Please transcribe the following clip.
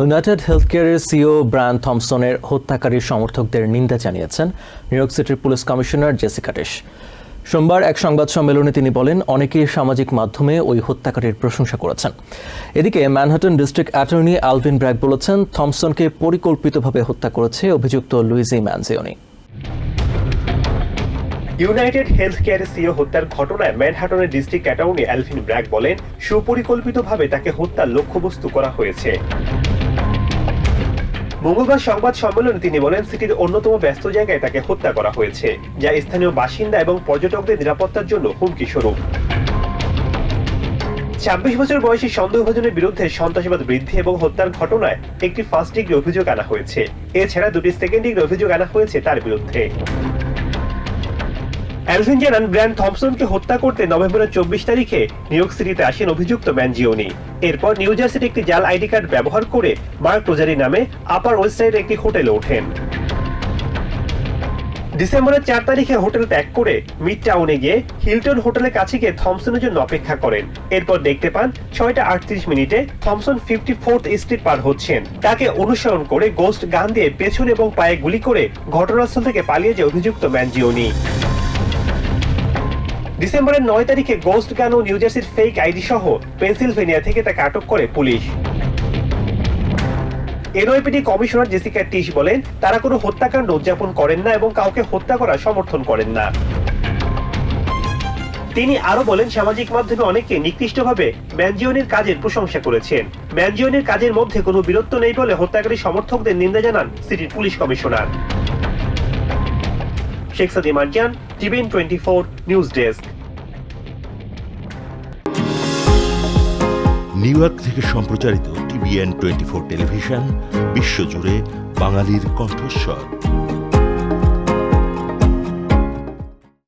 United হেলথকেয়ারের CEO Brian থমসনের হত্যাকারীর সমর্থকদের নিন্দা জানিয়েছেন নিউ ইয়র্ক সিটির পুলিশ কমিশনার জেসিকা টেশ সোমবার এক সংবাদ সম্মেলনে তিনি বলেন, অনেকেই সামাজিক মাধ্যমে ওই হত্যাকারীর প্রশংসা করেছেন। এদিকে Manhattan district attorney Alvin Bragg বলেছেন থমসনকে পরিকল্পিতভাবে হত্যা করেছে অভিযুক্ত Luigi Mangione United health care CEO হত্যার ঘটনায় ম্যানহাটনের ডিস্ট্রিক্ট অ্যাটর্নি অ্যালভিন ব্র্যাক বলেন, সুপরিকল্পিতভাবে তাকে হত্যার লক্ষ্যবস্তু করা হয়েছে। মঙ্গলবার সংবাদ সম্মেলনে তিনি বলেন, সিটির অন্যতম ব্যস্ত জায়গায় তাকে হত্যা করা হয়েছে, যা স্থানীয় বাসিন্দা এবং পর্যটকদের নিরাপত্তার জন্য হুমকি স্বরূপ। ছাব্বিশ বছর বয়সী সন্দেহভাজনের বিরুদ্ধে সন্ত্রাসবাদ বৃদ্ধি এবং হত্যার ঘটনায় একটি ফার্স্ট ডিগ্রি অভিযোগ আনা হয়েছে। এছাড়া দুটি সেকেন্ড ডিগ্রি অভিযোগ আনা হয়েছে তার বিরুদ্ধে। অ্যালভিন জানান ব্র্যান্ড থমসনকে হত্যা করতে নভেম্বরের চব্বিশ তারিখে নিউ ইয়র্ক সিটিতে আসেন অভিযুক্ত ম্যানজিওনি এরপর নিউ জার্সির একটি জাল আইডি কার্ড ব্যবহার করে মার্ক রোজারি নামে আপার ওয়েস্ট সাইডে একটি হোটেলে ওঠেন। ডিসেম্বরের চার তারিখে হোটেল ত্যাগ করে মিড টাউনে গিয়ে হিলটন হোটেলের কাছে গিয়ে থমসনের জন্য অপেক্ষা করেন। এরপর দেখতে পান ছয়টা আটত্রিশ মিনিটে থমসন ফিফটি ফোর্থ স্ট্রিট পার হচ্ছেন। তাকে অনুসরণ করে গোস্ট গান দিয়ে পেছন এবং পায়ে গুলি করে ঘটনাস্থল থেকে পালিয়ে যায় অভিযুক্ত ম্যানজিওনি ডিসেম্বরের নয় তারিখে গোস্ট গান ও নিউ জার্সির ফেক আইডি সহ পেনসিলভেনিয়া থেকে তাকে আটক করে police. NYPD commissioner Jessica Tisch বলেন, তারা কোনো হত্যাকাণ্ড উদযাপন করেন না এবং কাউকে হত্যা করার সমর্থন করেন না। তিনি আরও বলেন, সামাজিক মাধ্যমে অনেকে নিকৃষ্টভাবে ম্যানজিওনির কাজের প্রশংসা করেছেন। ম্যানজিওনির কাজের মধ্যে কোনো বীরত্ব নেই বলে হত্যাকারী সমর্থকদের নিন্দা জানান সিটির police commissioner. Sheikh Sadi Marjan TVN twenty four desk New York থেকে সম্প্রচারিত টিভিএন টোয়েন্টি ফোর টেলিভিশন বিশ্বজুড়ে বাঙালির কণ্ঠস্বর।